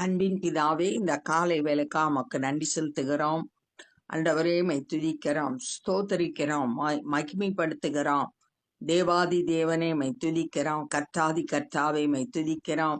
அன்பின் பிதாவே இந்த காலை வேலைக்கா மக்கு நன்றி செலுத்துகிறோம். அண்டவரே மை துதிக்கிறோம் ஸ்தோத்தரிக்கிறோம் ம- மகிமைப்படுத்துகிறோம். தேவாதி தேவனே மை துதிக்கிறோம் கர்த்தாதி கர்த்தாவே மை துதிக்கிறோம்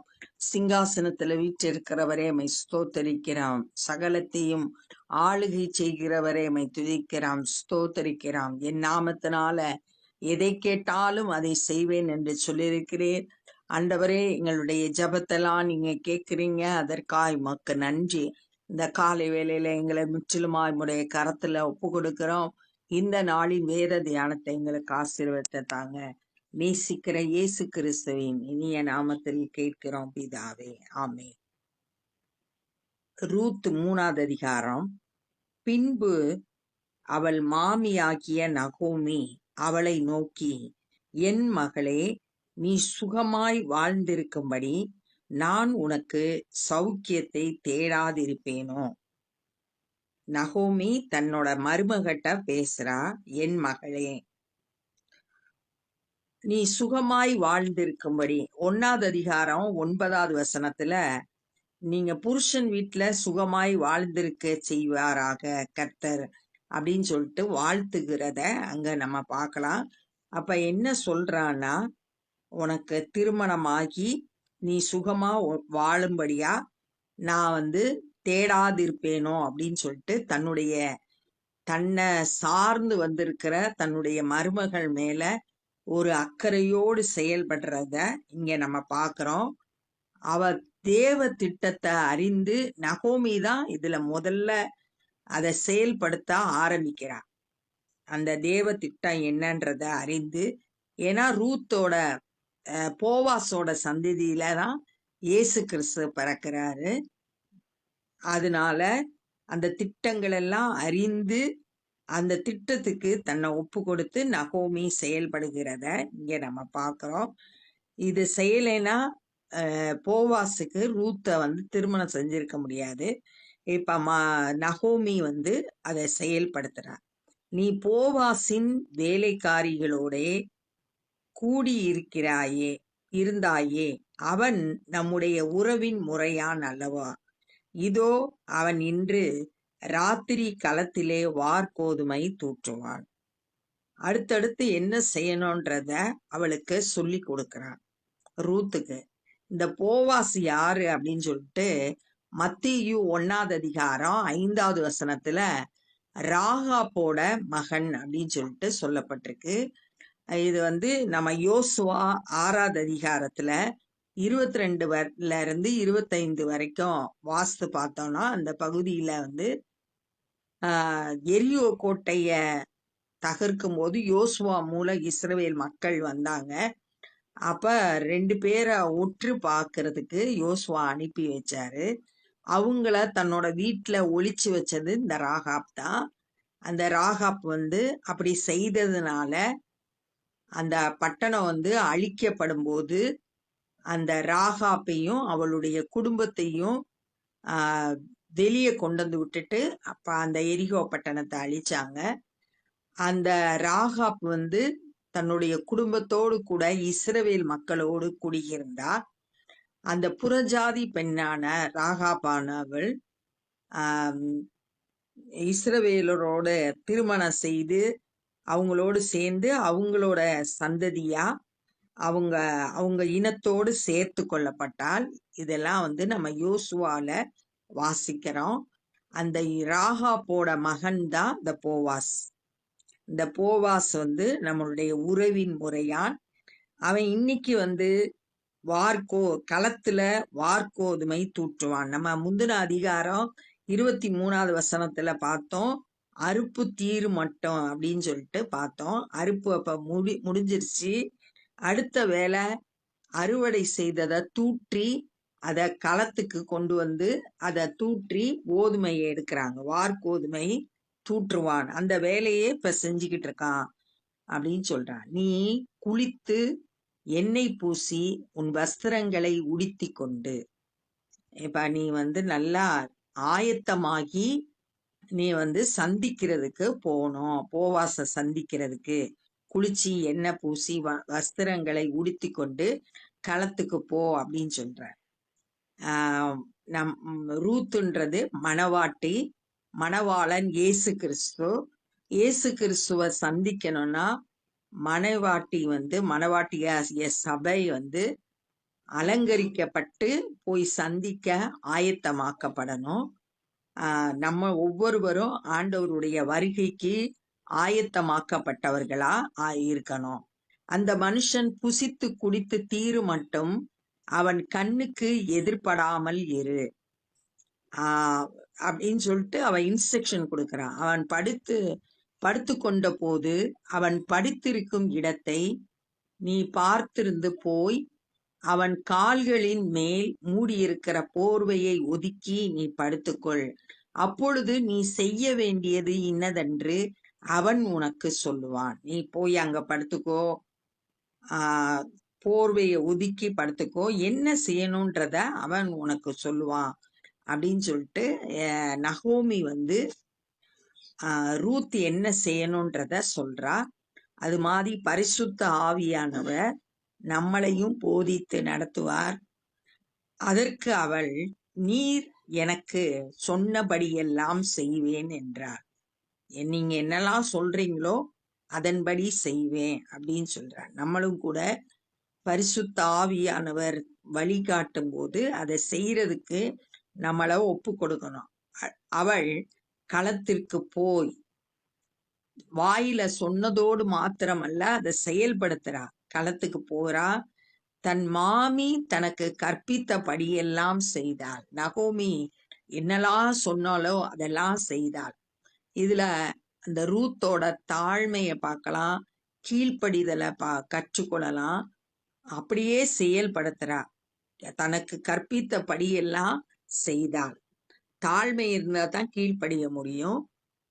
சிங்காசனத்துல வீற்றிருக்கிறவரே மை ஸ்தோத்தரிக்கிறோம் சகலத்தையும் ஆளுகை செய்கிறவரே மை துதிக்கிறோம் ஸ்தோத்தரிக்கிறோம். என் நாமத்தினால எதை கேட்டாலும் அதை செய்வேன் என்று சொல்லியிருக்கிறேன். ஆண்டவரே எங்களுடைய ஜெபத்தெல்லாம் நீங்க கேட்குறீங்க. அதற்காய் மக்கு நன்றி. இந்த காலை வேளையில எங்களை முற்றிலுமாய் உடைய கரத்துல ஒப்பு கொடுக்கிறோம் இந்த நாளின் வேத தியானத்தை எங்களுக்கு ஆசீர்வத்தை தாங்க. நேசிக்கிற இயேசு கிறிஸ்துவின் இனிய நாமத்தில் கேட்கிறோம் பிதாவே. ஆமே ரூத் மூணாவது அதிகாரம். பின்பு அவள் மாமியாகிய நகோமி அவளை நோக்கி என் மகளே நீ சுகமாய் வாழ்ந்திருக்கும்படி நான் உனக்கு சௌக்கியத்தை தேடாதிருப்பேனோ? நகோமி தன்னோட மருமகிட்ட பேசுறா என் மகளே நீ சுகமாய் வாழ்ந்திருக்கும்படி ஒன்னாவது அதிகாரம் ஒன்பதாவது வசனத்துல நீங்க புருஷன் வீட்டுல சுகமாய் வாழ்ந்திருக்க செய்வாராக கர்த்தர் அப்படின்னு சொல்லிட்டு வாழ்த்துகிறத அங்க நம்ம பார்க்கலாம். அப்ப என்ன சொல்றான்னா உனக்கு திருமணமாகி நீ சுகமா வாழும்படியா நான் வந்து தேடாதிருப்பேனோ அப்படின்னு சொல்லிட்டு தன்னுடைய தன்னை சார்ந்து வந்திருக்கிற தன்னுடைய மருமகள் மேல ஒரு அக்கறையோடு செயல்படுறத இங்க நம்ம பார்க்குறோம் அவ தேவ திட்டத்தை அறிந்து நகோமி தான் இதுல முதல்ல அதை செயல்படுத்த ஆரம்பிக்கிறா. அந்த தேவ திட்டம் என்னன்றத அறிந்து ஏன்னா ரூத்தோட போவாசோட சந்ததியில தான் இயேசு கிறிஸ்து பிறக்கிறாரு. அதனால அந்த திட்டங்கள் எல்லாம் அறிந்து அந்த திட்டத்துக்கு தன்னை ஒப்பு கொடுத்து நகோமி செயல்படுகிறத இங்க நம்ம பார்க்குறோம் இது செய்யலைன்னா போவாஸுக்கு ரூத்தை வந்து திருமணம் செஞ்சிருக்க முடியாது. இப்ப மா நகோமி வந்து அதை செயல்படுத்துறா. நீ போவாசின் வேலைக்காரிகளோடே கூடியிருக்கிறாயே இருந்தாயே அவன் நம்முடைய உறவின் முறையான் அல்லவா? இதோ அவன் இன்று ராத்திரி களத்திலே வார்கோதுமை தூற்றுவான். அடுத்தடுத்து என்ன செய்யணும்ன்றத அவளுக்கு சொல்லி கொடுக்கிறான். ரூத்துக்கு இந்த போவாஸ் யாரு அப்படின்னு சொல்லிட்டு மத்தியு ஒன்னாவது அதிகாரம் ஐந்தாவது வசனத்துல ராகாப்போட மகன் அப்படின்னு சொல்லிட்டு சொல்லப்பட்டிருக்கு. இது வந்து நம்ம யோசுவா ஆறாவது அதிகாரத்துல இருபத்தி ரெண்டு வரல இருந்து இருபத்தைந்து வரைக்கும் வாஸ்து பார்த்தோம்னா அந்த பகுதியில வந்து எரியோ கோட்டைய தகர்க்கும் போது யோசுவா மூலம் இஸ்ரவேல் மக்கள் வந்தாங்க. அப்ப ரெண்டு பேரை ஒற்று பார்க்கறதுக்கு யோசுவா அனுப்பி வச்சாரு. அவங்கள தன்னோட வீட்டில் ஒழிச்சு வச்சது இந்த ராகாப் தான். அந்த ராகாப் வந்து அப்படி செய்ததுனால அந்த பட்டணம் வந்து அழிக்கப்படும் போது அந்த ராகாப்பையும் அவளுடைய குடும்பத்தையும் வெளியே கொண்டு வந்து விட்டுட்டு அப்ப அந்த எரிகோ பட்டணத்தை அழிச்சாங்க. அந்த ராகாப் வந்து தன்னுடைய குடும்பத்தோடு கூட இஸ்ரவேல் மக்களோடு குடியிருந்தார் அந்த புறஜாதி பெண்ணான ராகாபானவள் ஆஹ் இஸ்ரவேலரோட திருமணம் செய்து அவங்களோடு சேர்ந்து அவங்களோட சந்ததியா அவங்க அவங்க இனத்தோடு சேர்த்து கொள்ளப்பட்டால் இதெல்லாம் வந்து நம்ம யோசுவால வாசிக்கிறோம். அந்த ராகாப்போட மகன் தான் இந்த போவாஸ். இந்த போவாஸ் வந்து நம்மளுடைய உறவின் முறையான் அவன் இன்னைக்கு வந்து வார்கோ களத்துல வார்கோதுமை தூற்றுவான். நம்ம முந்தின அதிகாரம் இருபத்தி மூணாவது வசனத்துல பார்த்தோம். அறுப்பு தீரு மட்டம் அப்படின்னு சொல்லிட்டு பார்த்தோம். அறுப்பு அப்ப முடி முடிஞ்சிருச்சு. அடுத்த வேலை அறுவடை செய்ததை தூற்றி அதை களத்துக்கு கொண்டு வந்து அதை தூற்றி கோதுமையை எடுக்கிறாங்க. வார்கோதுமை தூற்றுவான். அந்த வேலையே இப்ப செஞ்சுக்கிட்டு இருக்கான் அப்படின்னு சொல்றான். நீ குளித்து எண்ணெய் பூசி உன் வஸ்திரங்களை உடுத்தி கொண்டு இப்ப நீ வந்து நல்லா ஆயத்தமாகி நீ வந்து சந்திக்கிறதுக்கு போகணும் போவாச சந்திக்கிறதுக்கு குளிச்சு எண்ணெய் பூசி வ- வஸ்திரங்களை உடுத்தி கொண்டு களத்துக்கு போ அப்படின்னு சொல்ற. ஆஹ் நம் ரூத்துன்றது மணவாட்டி மணவாளன் இயேசு கிறிஸ்து. இயேசு கிறிஸ்துவ சந்திக்கணும்னா மணவாட்டி வந்து மணவாட்டிய சபை வந்து அலங்கரிக்கப்பட்டு போய் சந்திக்க ஆயத்தமாக்கப்படணும். நம்ம ஒவ்வொருவரும் ஆண்டவருடைய வருகைக்கு ஆயத்தமாக்கப்பட்டவர்களா ஆ- இருக்கணும் அந்த மனுஷன் புசித்து குடித்து தீரு மட்டும் அவன் கண்ணுக்கு எதிர்படாமல் இரு. ஆஹ் அப்படின்னு சொல்லிட்டு அவன் இன்ஸ்ட்ரக்ஷன் கொடுக்கிறான். அவன் படுத்து படுத்து கொண்ட போது அவன் படுத்திருக்கும் இடத்தை நீ பார்த்திருந்து போய் அவன் கால்களின் மேல் மூடியிருக்கிற போர்வையை ஒதுக்கி நீ படுத்துக்கொள். அப்பொழுது நீ செய்ய வேண்டியது இன்னதென்று அவன் உனக்கு சொல்லுவான். நீ போய் அங்க படுத்துக்கோ. போர்வையை ஒதுக்கி படுத்துக்கோ. என்ன செய்யணும்ன்றத அவன் உனக்கு சொல்லுவான். அப்படின்னு சொல்லிட்டு நகோமி வந்து ரூத் என்ன செய்யணுன்றத சொல்றா. அது மாதிரி பரிசுத்த ஆவியானவர் நம்மளையும் போதித்து நடத்துவார். அதற்கு அவள் நீர் எனக்கு சொன்னபடியெல்லாம் செய்வேன் என்றார் நீங்க என்னெல்லாம் சொல்றீங்களோ அதன்படி செய்வேன் அப்படின்னு சொல்றார். நம்மளும் கூட பரிசுத்த ஆவியானவர் வழிகாட்டும் போது அதை செய்யறதுக்கு நம்மள ஒப்பு கொடுக்கணும். அ- அவள் களத்திற்கு போய் வாயில சொன்னதோடு மாத்திரமல்ல அதை செயல்படுத்துறா. களத்துக்கு போறா. தன் மாமி தனக்கு கற்பித்தபடியெல்லாம் செய்தாள். நகோமி என்னெல்லாம் சொன்னாலோ அதெல்லாம் செய்தாள். இதுல அந்த ரூத்தோட தாழ்மையை பார்க்கலாம் கீழ்ப்படிதலை பா கற்றுக்கொள்ளலாம். அப்படியே செயல்படுத்துறா. தனக்கு கற்பித்தபடியெல்லாம் செய்தாள். தாழ்மை இருந்தா தான் கீழ்ப்படிய முடியும்.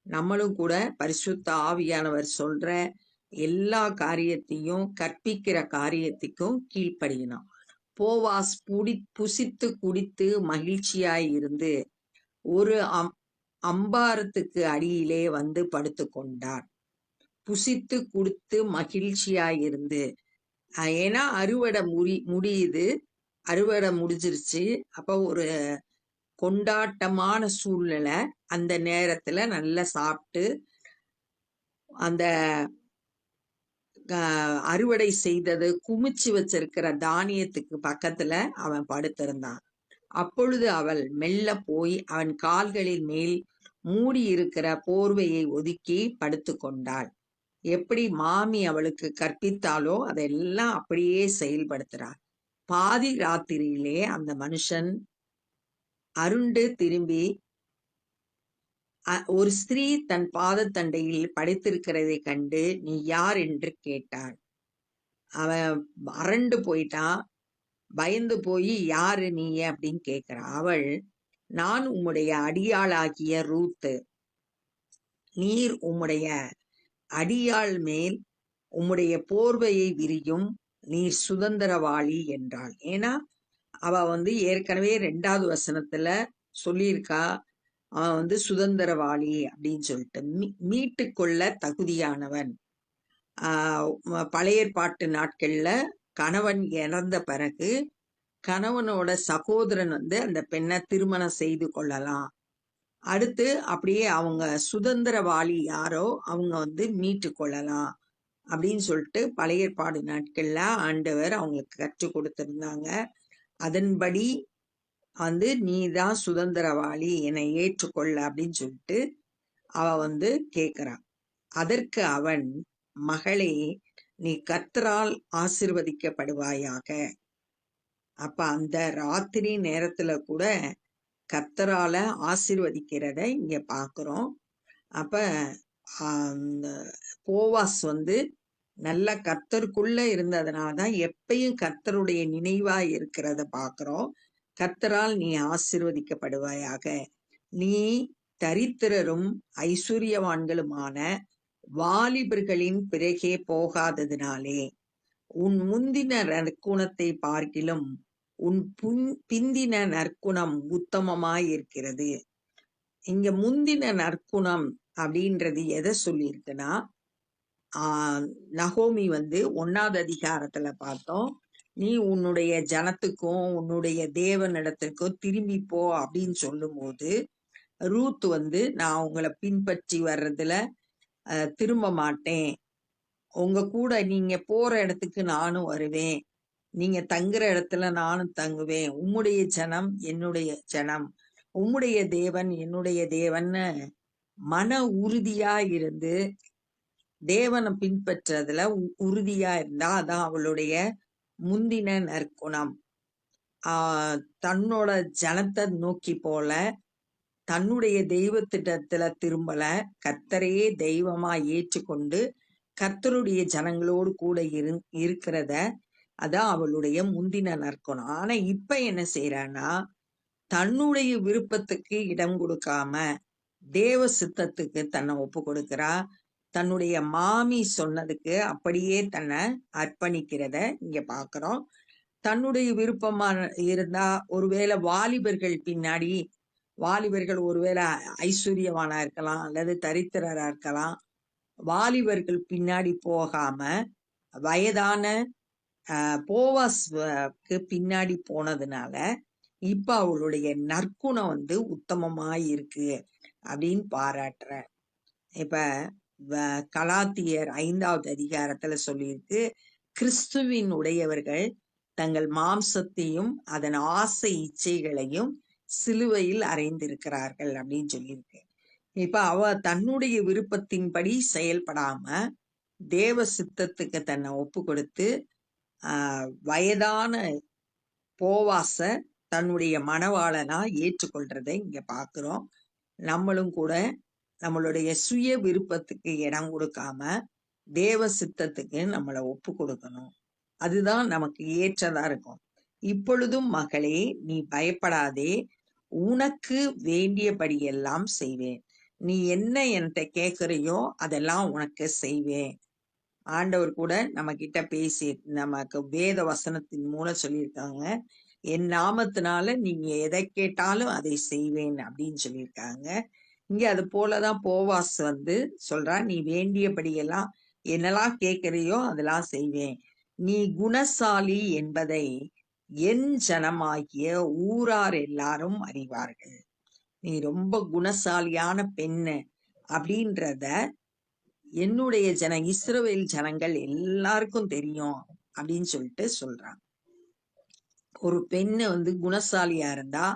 நம்மளும் கூட பரிசுத்த ஆவியானவர் சொல்ற எல்லா காரியத்தையும் கற்பிக்கிற காரியத்துக்கும் கீழ்ப்படியணும் போவாஸ் புடி புசித்து குடித்து மகிழ்ச்சியாய் இருந்து ஒரு அம் அம்பாரத்துக்கு அடியிலே வந்து படுத்து கொண்டான். புசித்து குடித்து மகிழ்ச்சியாய் இருந்து ஏன்னா அறுவடை முடி முடியுது. அறுவடை முடிஞ்சிருச்சு. அப்போ ஒரு கொண்டாட்டமான சூழ்நிலை. அந்த நேரத்துல நல்லா சாப்பிட்டு அந்த அறுவடை செய்தது குமிச்சு வச்சிருக்கிற தானியத்துக்கு பக்கத்துல அவன் படுத்திருந்தான். அப்பொழுது அவள் மெல்ல போய் அவன் கால்களின் மேல் மூடி இருக்கிற போர்வையை ஒதுக்கி படுத்து கொண்டாள். எப்படி மாமி அவளுக்கு கற்பித்தாலோ அதெல்லாம் அப்படியே செயல்படுத்துறாள். பாதி ராத்திரியிலே அந்த மனுஷன் அருண்டு திரும்பி ஒரு ஸ்திரீ தன் பாதத்தண்டையில் படித்திருக்கிறதை கண்டு நீ யார்? என்று கேட்டாள். அவன் அரண்டு போயிட்டான் பயந்து போய் யாரு நீ? அப்படின்னு கேட்கிறான் அவள் நான் உம்முடைய அடியாளாகிய ரூத்து. நீர் உம்முடைய அடியாள் மேல் உம்முடைய போர்வையை விரியும் நீர் சுதந்திரவாளி என்றாள். ஏன்னா அவ வந்து ஏற்கனவே ரெண்டாவது வசனத்துல சொல்லியிருக்கா. அவன் வந்து சுதந்திரவாளி அப்படின்னு சொல்லிட்டு மீ மீட்டுக்கொள்ள தகுதியானவன். பழையற்பாட்டு நாட்களில் நாட்கள்ல கணவன் இறந்த பிறகு கணவனோட சகோதரன் வந்து அந்த பெண்ணை திருமணம் செய்து கொள்ளலாம். அடுத்து அப்படியே அவங்க சுதந்திரவாளி யாரோ அவங்க வந்து மீட்டு கொள்ளலாம் அப்படின்னு சொல்லிட்டு பழையற்பாடு நாட்களில் நாட்கள்ல ஆண்டவர் அவங்களுக்கு கற்றுக் கொடுத்திருந்தாங்க. அதன்படி வந்து நீ தான் சுதந்திரவாளி என்னை ஏற்றுக்கொள்ள அப்படின்னு சொல்லிட்டு அவ வந்து கேக்குறான் அதற்கு அவன் மகளே நீ கத்தரால் ஆசிர்வதிக்கப்படுவாயாக. அப்ப அந்த ராத்திரி நேரத்துல கூட கத்தரால ஆசிர்வதிக்கிறத இங்க பாக்குறோம். அப்ப அந்த போவாஸ் வந்து நல்ல கர்த்தருக்குள்ள இருந்ததுனாலதான் எப்பயும் கர்த்தருடைய நினைவா இருக்கிறத பாக்குறோம். கர்த்தரால் நீ ஆசிர்வதிக்கப்படுவாயாக. நீ தரித்திரரும் ஐஸ்வர்யவான்களுமான வாலிபர்களின் பிறகே போகாததினாலே உன் முந்தின நற்குணத்தை பார்க்கிலும் உன் புன் பிந்தின நற்குணம் உத்தமமாயிருக்கிறது. இங்க முந்தின நற்குணம் அப்படின்றது எதை சொல்லியிருக்குன்னா ஆஹ் நகோமி வந்து ஒன்னாவது அதிகாரத்துல பார்த்தோம். நீ உன்னுடைய ஜனத்துக்கும் உன்னுடைய தேவனிடத்திற்கும் திரும்பி போ அப்படின்னு சொல்லும்போது ரூத் வந்து நான் உங்களை பின்பற்றி வர்றதுல திரும்ப மாட்டேன். உங்க கூட நீங்க போற இடத்துக்கு நானும் வருவேன். நீங்க தங்குற இடத்துல நானும் தங்குவேன். உம்முடைய ஜனம் என்னுடைய ஜனம். உம்முடைய தேவன் என்னுடைய தேவன்னு மன உறுதியா இருந்து தேவனை பின்பற்றதுல உ- உறுதியா இருந்தா அதான் அவளுடைய முந்தின நற்குணம் ஆஹ் தன்னோட ஜனத்தை நோக்கி போல தன்னுடைய தெய்வத்திட்டத்துல திரும்பல கத்தரையே தெய்வமா ஏற்றுக்கொண்டு கர்த்தருடைய ஜனங்களோடு கூட இரு இருக்கிறத அதான் அவளுடைய முந்தின நற்குணம் ஆனா இப்ப என்ன செய்யறான்னா தன்னுடைய விருப்பத்துக்கு இடம் கொடுக்காம தேவ சித்தத்துக்கு தன்னை ஒப்பு கொடுக்கிறா. தன்னுடைய மாமி சொன்னதுக்கு அப்படியே தன்னை அர்ப்பணிக்கிறத இங்க பாக்குறோம். தன்னுடைய விருப்பமா இருந்தா ஒருவேளை வாலிபர்கள் பின்னாடி வாலிபர்கள் ஒருவேளை ஐஸ்வர்யவானா இருக்கலாம் அல்லது தரித்திரரா இருக்கலாம் வாலிபர்கள் பின்னாடி போகாம வயதான ஆஹ், போவாஸ்க்கு பின்னாடி போனதுனால இப்ப அவளுடைய நற்குணம் வந்து உத்தமமா இருக்கு அப்படின்னு பாராட்டுற இப்ப கலாத்தியர் ஐந்தாவது அதிகாரத்துல சொல்லியிருக்கு கிறிஸ்துவின் உடையவர்கள் தங்கள் மாம்சத்தையும் அதன் ஆசை இச்சைகளையும் சிலுவையில் அறைந்திருக்கிறார்கள் அப்படின்னு சொல்லியிருக்கு. இப்ப அவ தன்னுடைய விருப்பத்தின்படி செயல்படாம தேவ சித்தத்துக்கு தன்னை ஒப்பு கொடுத்து ஆஹ் வயதான போவாச தன்னுடைய மனவாளனா ஏற்றுக்கொள்றதை இங்க பாக்குறோம். நம்மளும் கூட நம்மளுடைய சுய விருப்பத்துக்கு இடம் கொடுக்காம தேவ சித்தத்துக்கு நம்மளை ஒப்பு கொடுக்கணும். அதுதான் நமக்கு ஏற்றதா இருக்கும். இப்பொழுதும் மகளே நீ பயப்படாதே. உனக்கு வேண்டியபடியெல்லாம் செய்வேன். நீ என்ன என்கிட்ட கேட்கறியோ அதெல்லாம் உனக்கு செய்வேன். ஆண்டவர் கூட நம்ம கிட்ட பேசி நமக்கு வேத வசனத்தின் மூலம் சொல்லியிருக்காங்க. என் நாமத்தினால நீங்க எதை கேட்டாலும் அதை செய்வேன் அப்படின்னு சொல்லியிருக்காங்க. இங்க அது போலதான் போவாஸ் வந்து சொல்றா நீ வேண்டியபடியெல்லாம் என்னெல்லாம் கேட்கிறையோ அதெல்லாம் செய்வேன். நீ குணசாலி என்பதை என் ஜனமாகிய ஊரார் எல்லாரும் அறிவார்கள். நீ ரொம்ப குணசாலியான பெண்ணு அப்படின்றத என்னுடைய ஜன இஸ்ரோவேல் ஜனங்கள் எல்லாருக்கும் தெரியும் அப்படின்னு சொல்லிட்டு சொல்றான் ஒரு பெண்ணு வந்து குணசாலியா இருந்தா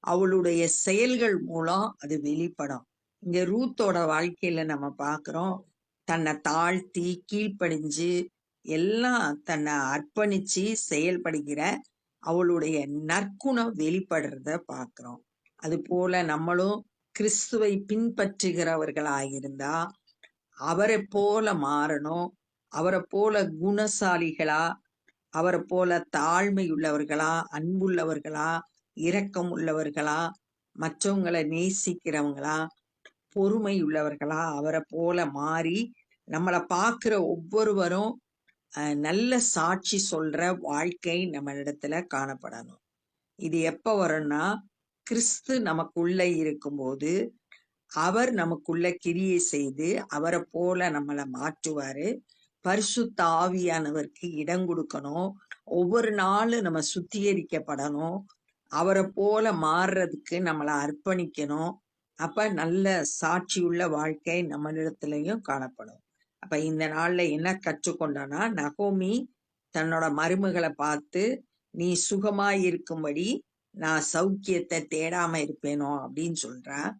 அவளுடைய செயல்கள் மூலம் அது வெளிப்படும். இங்க ரூத்தோட வாழ்க்கையில நம்ம பாக்குறோம். தன்னை தாழ்த்தி கீழ்ப்படிஞ்சு எல்லாம் தன்னை அர்ப்பணிச்சு செயல்படுகிற அவளுடைய நற்குணம் வெளிப்படுறத பாக்குறோம். அது போல நம்மளும் கிறிஸ்துவை பின்பற்றுகிறவர்களாயிருந்தா அவரை போல மாறணும். அவரை போல குணசாலிகளா அவரை போல தாழ்மை உள்ளவர்களா அன்புள்ளவர்களா இரக்கம் உள்ளவர்களா மற்றவங்களை நேசிக்கிறவங்களா? பொறுமை உள்ளவர்களா அவரை போல மாறி நம்மளை பார்க்குற ஒவ்வொருவரும் நல்ல சாட்சி சொல்ற வாழ்க்கை நம்ம இடத்துல காணப்படணும். இது எப்ப வரும்னா கிறிஸ்து நமக்குள்ள இருக்கும்போது அவர் நமக்குள்ள கிரியை செய்து அவரை போல நம்மளை மாற்றுவாரு. பரிசுத்த ஆவியானவருக்கு இடம் கொடுக்கணும். ஒவ்வொரு நாளும் நம்ம சுத்திகரிக்கப்படணும். அவரை போல மாறுறதுக்கு நம்மளை அர்ப்பணிக்கணும். அப்ப நல்ல சாட்சியுள்ள வாழ்க்கை நம்மளிடத்துலயும் காணப்படும். அப்ப இந்த நாள்ல என்ன கற்றுக்கொண்டோம்னா நகோமி தன்னோட மருமகளை பார்த்து நீ சுகமாய் இருக்கும்படி நான் சௌக்கியத்தை தேடாம இருப்பேனோ? அப்படின்னு சொல்றா.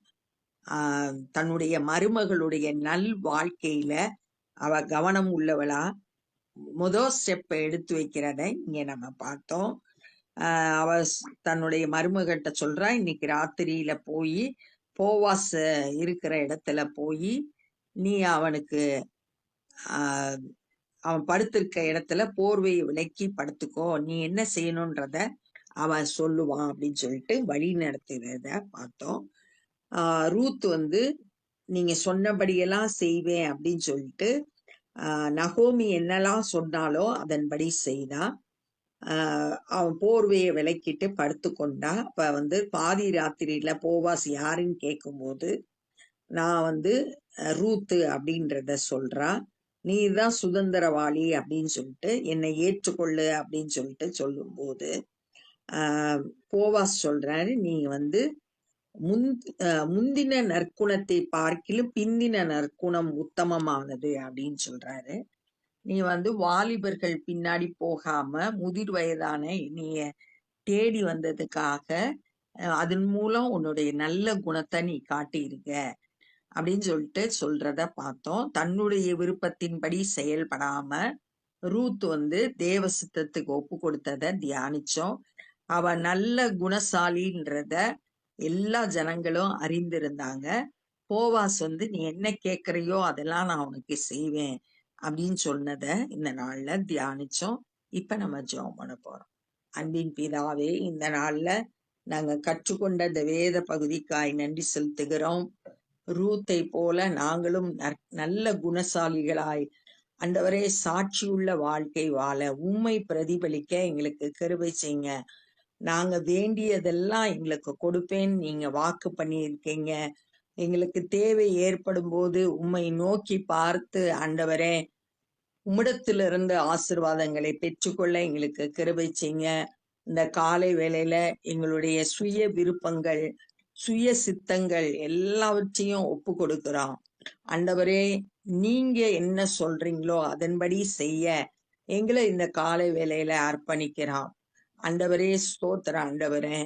ஆஹ் தன்னுடைய மருமகளுடைய நல் வாழ்க்கையில அவ கவனம் உள்ளவளா. முதல் ஸ்டெப்பை எடுத்து வைக்கிறத இங்க நம்ம பார்த்தோம். அவ தன்னுடைய மருமகிட்ட சொல்றா இன்னைக்கு ராத்திரியில போய் போவாஸ் இருக்கிற இடத்துல போய் நீ அவனுக்கு ஆஹ் அவன் படுத்திருக்க இடத்துல போர்வையை விலக்கி படுத்துக்கோ நீ என்ன செய்யணுன்றத அவன் சொல்லுவான் அப்படின்னு சொல்லிட்டு வழி நடத்துகிறத பார்த்தோம். ரூத் வந்து நீங்க சொன்னபடியெல்லாம் செய்வேன் அப்படின்னு சொல்லிட்டு நகோமி என்னெல்லாம் சொன்னாலோ அதன்படி செய்தா. அவன் போர்வையை விலக்கிட்டு படுத்துக்கொண்டா. அப்ப வந்து பாதி ராத்திரியில போவாஸ் யாருன்னு கேட்கும்போது நான் வந்து ரூத்து அப்படின்றத சொல்றா. நீதான் சுதந்திரவாளி அப்படின்னு சொல்லிட்டு என்னை ஏற்றுக்கொள்ளு அப்படின்னு சொல்லிட்டு சொல்லும்போது ஆஹ் போவாஸ் சொல்றாரு நீ வந்து முந் ஆஹ் முந்தின நற்குணத்தை பார்க்கிலும் பிந்தின நற்குணம் உத்தமமானது அப்படின்னு சொல்றாரு. நீ வந்து வாலிபர்கள் பின்னாடி போகாம முதிர் வயதான நீய தேடி வந்ததுக்காக அதன் மூலம் உன்னுடைய நல்ல குணத்தை நீ காட்டியிருக்க அப்படின்னு சொல்லிட்டு சொல்றத பார்த்தோம். தன்னுடைய விருப்பத்தின்படி செயல்படாம ரூத் வந்து தேவ சித்தத்துக்கு ஒப்பு கொடுத்தத தியானிச்சோம். அவ நல்ல குணசாலின்றத எல்லா ஜனங்களும் அறிந்திருந்தாங்க. போவாஸ் வந்து நீ என்ன கேட்கறியோ அதெல்லாம் நான் உனக்கு செய்வேன். அப்படின்னு சொன்னத இந்த நாள்ல தியானிச்சோம். இப்ப நம்ம ஜெபம் பண்ண போறோம். அன்பின் பிதாவே இந்த நாள்ல நாங்க கற்றுக்கொண்ட இந்த வேத பகுதிக்காய் நன்றி செலுத்துகிறோம். ரூத்தை போல நாங்களும் நல்ல குணசாலிகளாய் அந்தவரே சாட்சியுள்ள வாழ்க்கை வாழ உண்மை பிரதிபலிக்க எங்களுக்கு கருவை செய்யுங்க. நாங்க வேண்டியதெல்லாம் எங்களுக்கு கொடுப்பேன். நீங்க வாக்கு பண்ணியிருக்கீங்க. எங்களுக்கு தேவை ஏற்படும் போது உம்மை நோக்கி பார்த்து ஆண்டவரே உம்மிடத்திலிருந்து ஆசிர்வாதங்களை பெற்றுக்கொள்ள எங்களுக்கு கிருபை செய்ய இந்த காலை வேளையில எங்களுடைய சுய விருப்பங்கள் சுய சித்தங்கள் எல்லாவற்றையும் ஒப்பு கொடுக்கிறோம். ஆண்டவரே நீங்க என்ன சொல்றீங்களோ அதன்படி செய்ய எங்களை இந்த காலை வேலையில அர்ப்பணிக்கிறோம். ஆண்டவரே ஸ்தோத்திர ஆண்டவரே.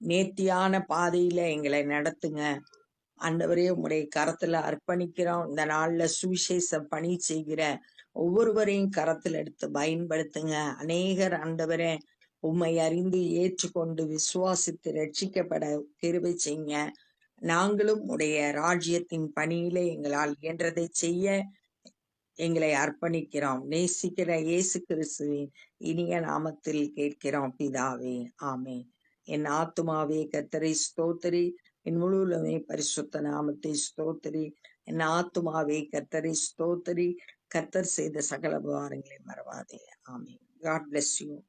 நேர்த்தியான பாதையில எங்களை நடத்துங்க. ஆண்டவரே உம்முடைய கரத்துல அர்ப்பணிக்கிறோம். இந்த நாள்ல சுவிசேஷ பணி செய்கிற ஒவ்வொருவரையும் கரத்துல எடுத்து பயன்படுத்துங்க. அநேகர் ஆண்டவரே உம்மை அறிந்து ஏற்றுக்கொண்டு விசுவாசித்து ரட்சிக்கப்பட கிருபை செய்யுங்க. நாங்களும் உடைய ராஜ்யத்தின் பணியிலே எங்களால் இயன்றதை செய்ய எங்களை அர்ப்பணிக்கிறோம். நேசிக்கிற இயேசு கிறிஸ்துவின் இனிய நாமத்தில் கேட்கிறோம். பிதாவே ஆமே என் ஆத்துமாவே கத்தரை ஸ்தோத்திரி. என் முழுவதுமே பரிசுத்த நாமத்தை ஸ்தோத்திரி. என் ஆத்துமாவே கத்தரி ஸ்தோத்திரி. கத்தர் செய்த சகல உபகாரங்களை மறவாதே. ஆமீன். God bless you